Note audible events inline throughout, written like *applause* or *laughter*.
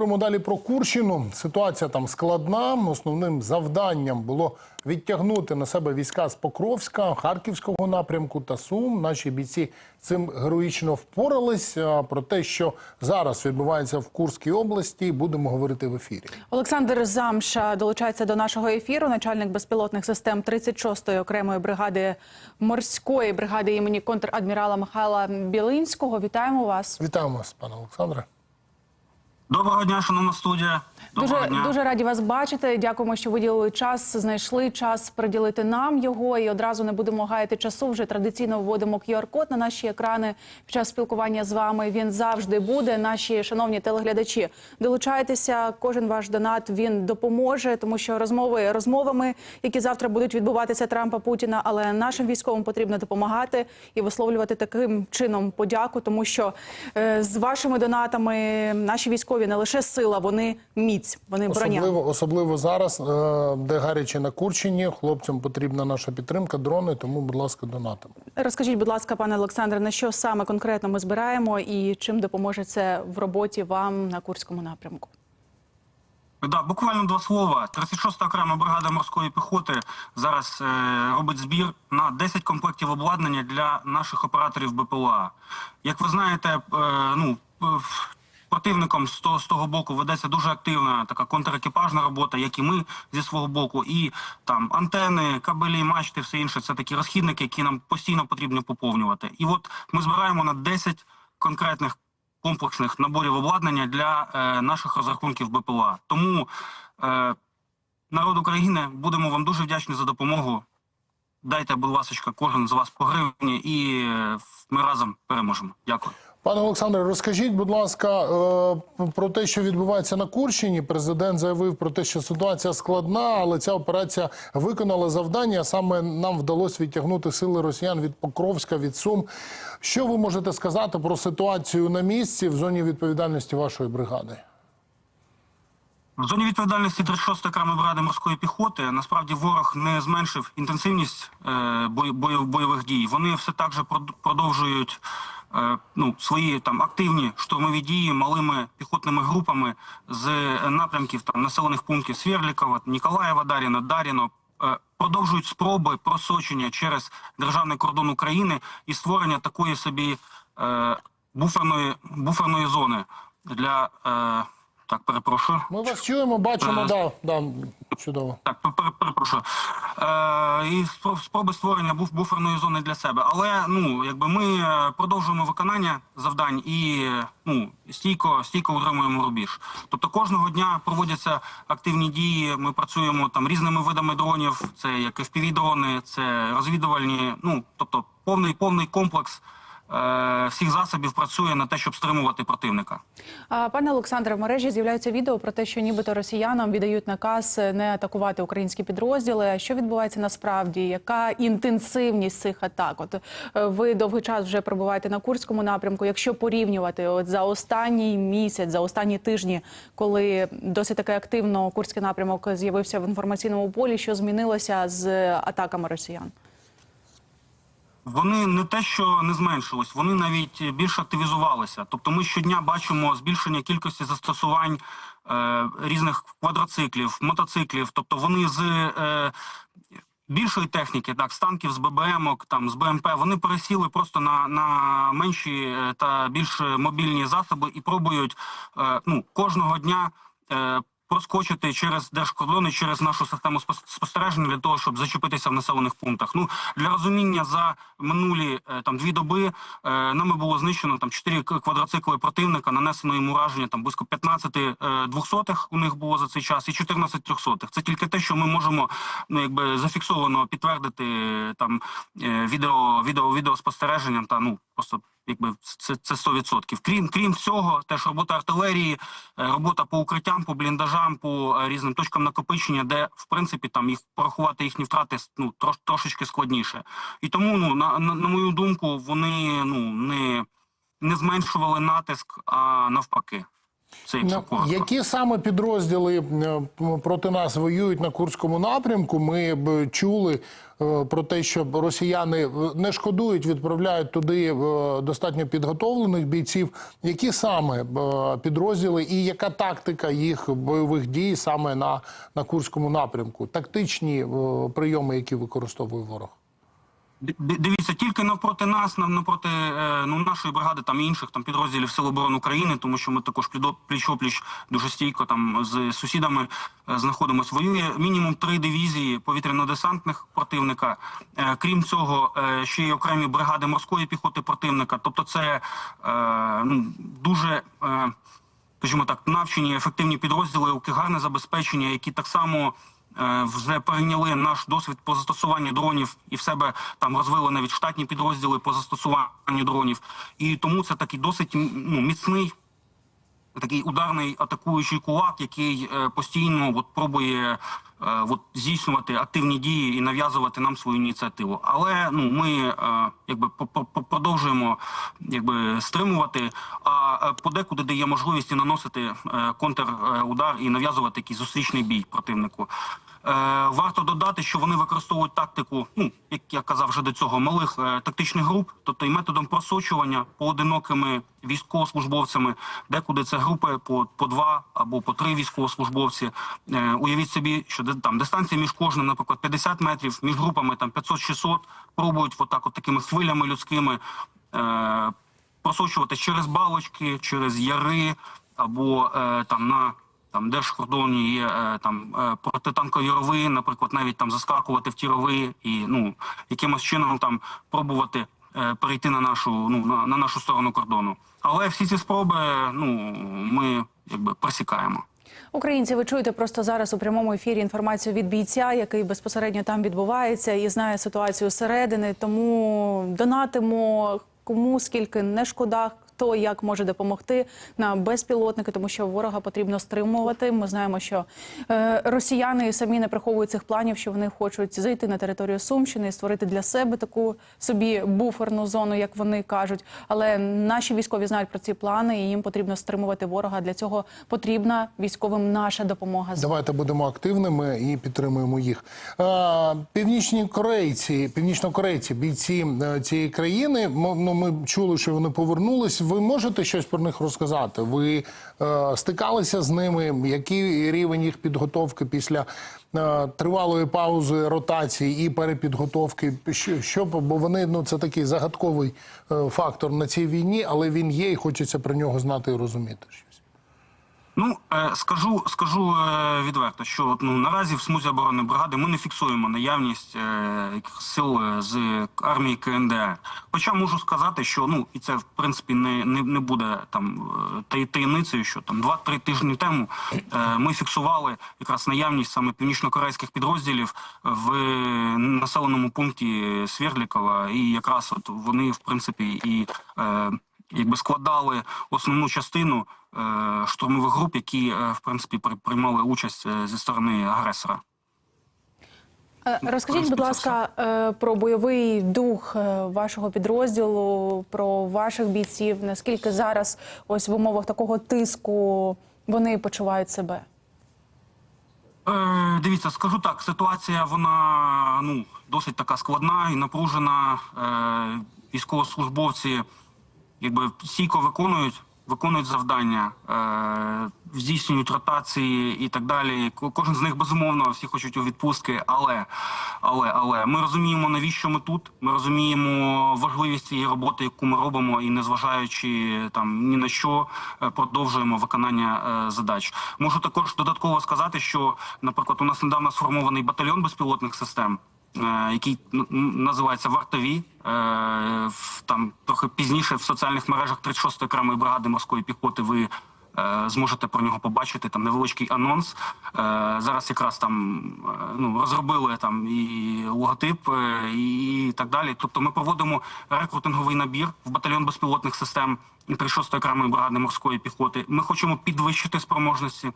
Говоримо далі про Курщину. Ситуація там складна. Основним завданням було відтягнути на себе війська з Покровська, Харківського напрямку та Сум. Наші бійці цим героїчно впорались. Про те, що зараз відбувається в Курській області, будемо говорити в ефірі. Олександр Замша долучається до нашого ефіру, начальник безпілотних систем 36-ї окремої бригади морської бригади імені контрадмірала Михайла Білинського. Вітаємо вас. Вітаємо вас, пане Олександре. Доброго дня, шановна студія. Доброго Дуже дня. дуже раді вас бачити. Дякуємо, що виділили час, знайшли час приділити нам його. І одразу не будемо гаяти часу. Вже традиційно вводимо QR-код на наші екрани під час спілкування з вами. Він завжди буде. Наші шановні телеглядачі, долучайтеся. Кожен ваш донат він допоможе, тому що розмови розмовами, які завтра будуть відбуватися Трампа Путіна, але нашим військовим потрібно допомагати і висловлювати таким чином подяку, тому що е, з вашими донатами наші військові не лише сила, вони міць, вони броня. Особливо, особливо зараз, е, де гаряче на Курщині. Хлопцям потрібна наша підтримка, дрони. Тому, будь ласка, донатимо. Розкажіть, будь ласка, пане Олександре, на що саме конкретно ми збираємо і чим допоможе це в роботі вам на Курському напрямку? Да, буквально два слова. 36-та окрема бригада морської піхоти зараз е, робить збір на 10 комплектів обладнання для наших операторів БПЛА. Як ви знаєте, е, ну противником з того, з того боку ведеться дуже активна така контrekіпажна робота, як і ми зі свого боку, і там антени, кабелі, мачти, все інше. Це такі розхідники, які нам постійно потрібно поповнювати. І от ми збираємо на 10 конкретних комплексних наборів обладнання для е, наших розрахунків БПЛА. Тому е, народ України будемо вам дуже вдячні за допомогу. Дайте, будь ласка, кожен з вас по гривні, і е, ми разом переможемо. Дякую. Пане Олександре, розкажіть, будь ласка, е, про те, що відбувається на Курщині. Президент заявив про те, що ситуація складна, але ця операція виконала завдання. Саме нам вдалося відтягнути сили росіян від Покровська, від Сум. Що ви можете сказати про ситуацію на місці в зоні відповідальності вашої бригади? В зоні відповідальності 36-ї окремої бригади морської піхоти насправді ворог не зменшив інтенсивність е, бой- бой- бойових дій. Вони все так же продовжують ну, свої там активні штурмові дії малими піхотними групами з е, напрямків там населених пунктів Свєрлікова, Ніколаєва, Даріна, Даріно. Е, Продовжують спроби просочення через державний кордон України і створення такої собі е, буферної буферної зони для е, так, перепрошую. Ми вас чуємо, бачимо, Е, да, да, чудово. Так, пер- пер- перепрошую. Е, і спроби створення буф буферної зони для себе. Але ну, якби ми е, продовжуємо виконання завдань і ну, стійко, стійко утримуємо рубіж. Тобто кожного дня проводяться активні дії. Ми працюємо там різними видами дронів. Це як FPV-дрони, це розвідувальні. Ну тобто повний повний комплекс. Е, Всіх засобів працює на те, щоб стримувати противника. Пане Олександре, в мережі з'являються відео про те, що нібито росіянам віддають наказ не атакувати українські підрозділи. Що відбувається насправді? Яка інтенсивність цих атак? От е, ви довгий час вже перебуваєте на Курському напрямку. Якщо порівнювати от за останній місяць, за останні тижні, коли досить таки активно Курський напрямок з'явився в інформаційному полі, що змінилося з атаками росіян? Вони не те, що не зменшились, вони навіть більш активізувалися. Тобто, ми щодня бачимо збільшення кількості застосувань е, різних квадроциклів, мотоциклів. Тобто, вони з е, більшої техніки, так з танків, з ББМок, там з БМП, вони пересіли просто на, на менші е, та більш мобільні засоби і пробують е, ну кожного дня. Е, Проскочити через держкордони, через нашу систему спос- спостереження для того, щоб зачепитися в населених пунктах. Ну для розуміння за минулі е, там дві доби е, нами було знищено там чотири квадроцикли противника, нанесено йому ураження там близько 15 е, двохсотих у них було за цей час, і 14 трьохсотих. Це тільки те, що ми можемо ну якби зафіксовано підтвердити там відео, відео, відеоспостереженням та ну просто. Якби це це 100%. Крім крім всього, теж робота артилерії, е, робота по укриттям, по бліндажам, по е, різним точкам накопичення, де в принципі там їх порахувати їхні втрати ну трош, трошечки складніше. І тому, ну на, на, на мою думку, вони ну не, не зменшували натиск, а навпаки. Це якщо Ну. Які саме підрозділи е, проти нас воюють на Курському напрямку? Ми б чули е, про те, що росіяни е, не шкодують, відправляють туди достатньо підготовлених бійців. Які саме підрозділи і яка тактика їх бойових дій саме на, на Курському напрямку? Тактичні прийоми, які використовує ворог? Дивіться, тільки навпроти нас, навпроти е, ну, нашої бригади, там інших там підрозділів Сил оборони України, тому що ми також пліч-опліч дуже стійко там з сусідами е, знаходимося. Воює мінімум три дивізії повітряно-десантних противника. Е, крім цього, ще й окремі бригади морської піхоти противника. Тобто, це ну, дуже. Скажімо так, навчені ефективні підрозділи, у гарне забезпечення, які так само вже перейняли наш досвід по застосуванню дронів і в себе там розвили навіть штатні підрозділи по застосуванню дронів. І тому це такий досить ну, міцний. Такий ударний атакуючий кулак, який е, постійно от, пробує е, от, здійснювати активні дії і нав'язувати нам свою ініціативу. Але ну ми е, якби продовжуємо якби стримувати. А е, подекуди дає можливість і наносити е, контрудар і нав'язувати якийсь зустрічний бій противнику. Е, варто додати, що вони використовують тактику, ну як я казав вже до цього, малих е, тактичних груп, тобто і методом просочування поодинокими військовослужбовцями, декуди це групи по, по два або по три військовослужбовці. Е, уявіть собі, що там дистанція між кожним, наприклад, 50 метрів, між групами там 500-600, пробують отак, от такими хвилями людськими. Просочувати через балочки, через яри або там на там держкордоні є е, там е, протитанкові рови, наприклад, навіть там заскакувати в ті рови і ну якимось чином там пробувати е, перейти на нашу ну на, на нашу сторону кордону. Але всі ці спроби, ну ми якби пресікаємо. Українці, ви чуєте просто зараз у прямому ефірі інформацію від бійця, який безпосередньо там відбувається і знає ситуацію зсередини. Тому донатимо кому скільки не шкода. Хто як може допомогти на безпілотники, тому що ворога потрібно стримувати. Ми знаємо, що е, росіяни самі не приховують цих планів, що вони хочуть зайти на територію Сумщини і створити для себе таку собі буферну зону, як вони кажуть. Але наші військові знають про ці плани, і їм потрібно стримувати ворога. Для цього потрібна військовим наша допомога. Давайте будемо активними і підтримуємо їх. Е, Північні корейці, північнокорейці, бійці е, цієї країни. Ну, ми чули, що вони повернулись. Ви можете щось про них розказати? Ви е, стикалися з ними? Який рівень їх підготовки після е, тривалої паузи ротації і перепідготовки? Що, що бо вони ну це такий загадковий е, фактор на цій війні, але він є, і хочеться про нього знати і розуміти щось. Ну е, скажу, скажу е, відверто, що ну наразі в смузі оборони бригади ми не фіксуємо наявність е, сил з армії КНДР. Хоча можу сказати, що ну і це в принципі не, не, не буде там таємницею, що там 2-3 тижні тому ми фіксували якраз наявність саме північнокорейських підрозділів в населеному пункті Свердлікова, і якраз от вони в принципі і. Якби складали основну частину е, штурмових груп, які е, в принципі при- приймали участь е, зі сторони агресора. Е, Розкажіть, будь ласка, е, про бойовий дух е, вашого підрозділу, про ваших бійців. Наскільки зараз, ось в умовах такого тиску, вони почувають себе? Е, дивіться, скажу так, ситуація вона ну досить така складна і напружена. Е, військовослужбовці якби стійко виконують. Виконують завдання, е, здійснюють ротації і так далі. Ко- Кожен з них безумовно всі хочуть у відпустки, але але але ми розуміємо, навіщо ми тут. Ми розуміємо важливість цієї роботи, яку ми робимо, і незважаючи там ні на що, е, продовжуємо виконання е, задач. Можу також додатково сказати, що, наприклад, у нас недавно сформований батальйон безпілотних систем. Е, Який називається вартові Е, там трохи пізніше в соціальних мережах 36-ї окремої бригади морської піхоти. Ви е, зможете про нього побачити там невеличкий анонс. Зараз якраз там ну розробили там і логотип, і так далі. Тобто, ми проводимо рекрутинговий набір в батальйон безпілотних систем 36-ї окремої бригади морської піхоти. Ми хочемо підвищити спроможності.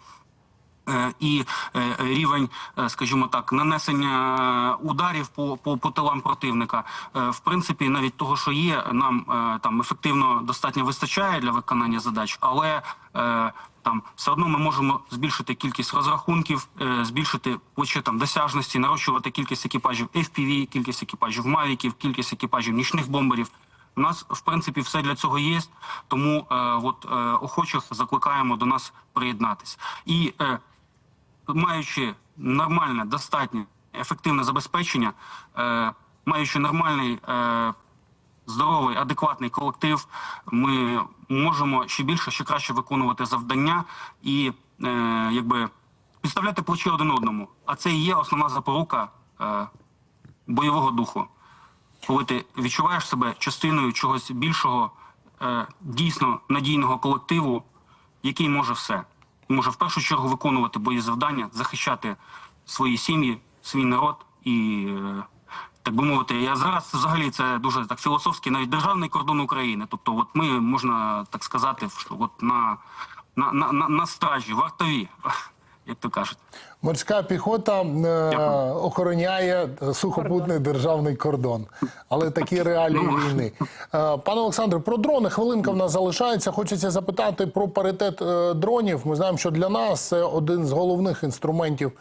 Е, і е, рівень, е, скажімо так, нанесення ударів по, по, по тилам противника, в принципі, навіть того, що є, нам там ефективно достатньо вистачає для виконання задач, але Там все одно ми можемо збільшити кількість розрахунків, збільшити плече там досяжності, нарощувати кількість екіпажів FPV, кількість екіпажів мавіків, кількість екіпажів нічних бомберів. У нас в принципі все для цього є. Тому е, от е, охочих закликаємо до нас приєднатись. І е, маючи нормальне, достатнє, ефективне забезпечення, е, маючи нормальний, е, здоровий, адекватний колектив, ми можемо ще більше, ще краще виконувати завдання і е, якби підставляти плечі один одному. А це і є основна запорука бойового духу. Коли ти відчуваєш себе частиною чогось більшого, дійсно надійного колективу, який може все. Може в першу чергу виконувати бої завдання, захищати свої сім'ї, свій народ і, е, так би мовити, я зараз взагалі це дуже так філософський, навіть державний кордон України. Тобто, от ми можна так сказати, що от на, на, на, на, на стражі, вартові, як то кажуть. Морська піхота е, охороняє сухопутний державний кордон, але такі реалії Ну. війни. *laughs* Е, Пане Олександре, про дрони хвилинка в нас залишається. Хочеться запитати про паритет е, дронів. Ми знаємо, що для нас це один з головних інструментів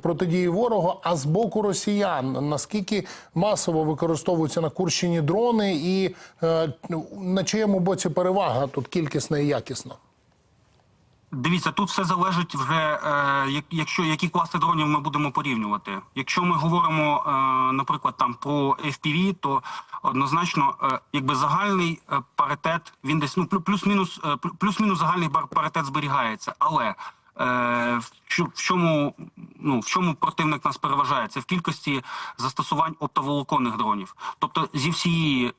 протидії ворогу. А з боку росіян наскільки масово використовуються на Курщині дрони, і е, на чиєму боці перевага тут кількісна і якісна? Дивіться, тут все залежить вже, е, якщо які класи дронів ми будемо порівнювати. Якщо ми говоримо, е, наприклад, там про FPV, то однозначно, е, якби загальний паритет, він десь ну плюс-мінус, плюс-мінус загальний паритет зберігається, але в чому ну в чому противник нас переважає? Це в кількості застосувань оптоволоконних дронів, тобто зі всієї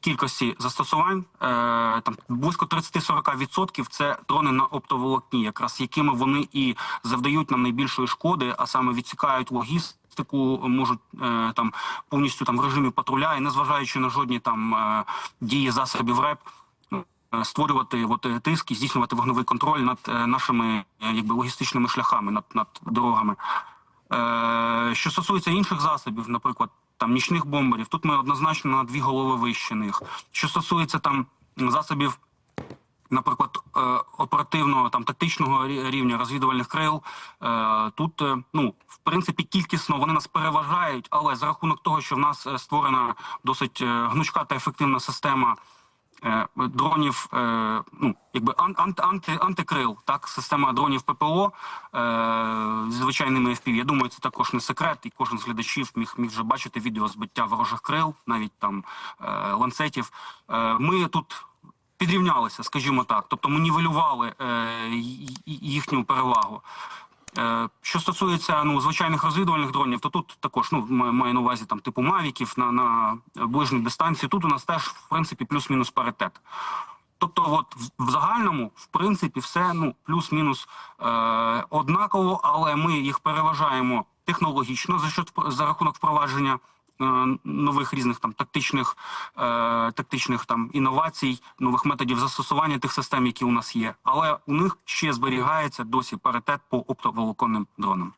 кількості застосувань, е, там близько 30-40% це дрони на оптоволокні, якраз якими вони і завдають нам найбільшої шкоди, а саме відсікають логістику, можуть е, там повністю там в режимі патруля, і незважаючи на жодні там е, дії засобів РЕП. ну, Створювати от, тиск і здійснювати вогневий контроль над нашими якби логістичними шляхами, над, над дорогами. Що стосується інших засобів, наприклад, там нічних бомберів, тут ми однозначно на дві голови вище них. Що стосується там засобів, наприклад, е, оперативного там тактичного рівня розвідувальних крил, е, тут е, ну в принципі кількісно вони нас переважають, але за рахунок того, що в нас створена досить гнучка та ефективна система дронів, е, ну якби ан- анти, анти, антикрил, так система дронів ППО е, з звичайними FPV. Я думаю, це також не секрет, і кожен з глядачів міг міг вже бачити відео збиття ворожих крил, навіть там е, ланцетів. Е, ми тут. Підрівнялися, скажімо так, тобто ми нівелювали е, їхню перевагу. Е, Що стосується ну звичайних розвідувальних дронів, то тут також ну ма- маю на увазі там типу мавіків на, на ближній дистанції. Тут у нас теж в принципі плюс-мінус паритет. Тобто, от в- загальному, в принципі, все ну плюс-мінус е, однаково, але ми їх переважаємо технологічно за що за рахунок впровадження нових різних там тактичних, е, тактичних там інновацій, нових методів застосування тих систем, які у нас є. Але у них ще зберігається досі паритет по оптоволоконним дронам.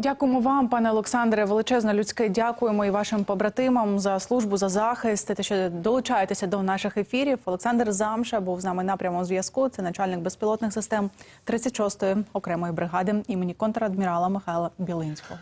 Дякуємо вам, пане Олександре. Величезне людське дякуємо і вашим побратимам за службу, за захист. Те, що долучаєтеся до наших ефірів. Олександр Замша був з нами на прямому зв'язку. Це начальник безпілотних систем 36-ї окремої бригади імені контрадмірала Михайла Білинського.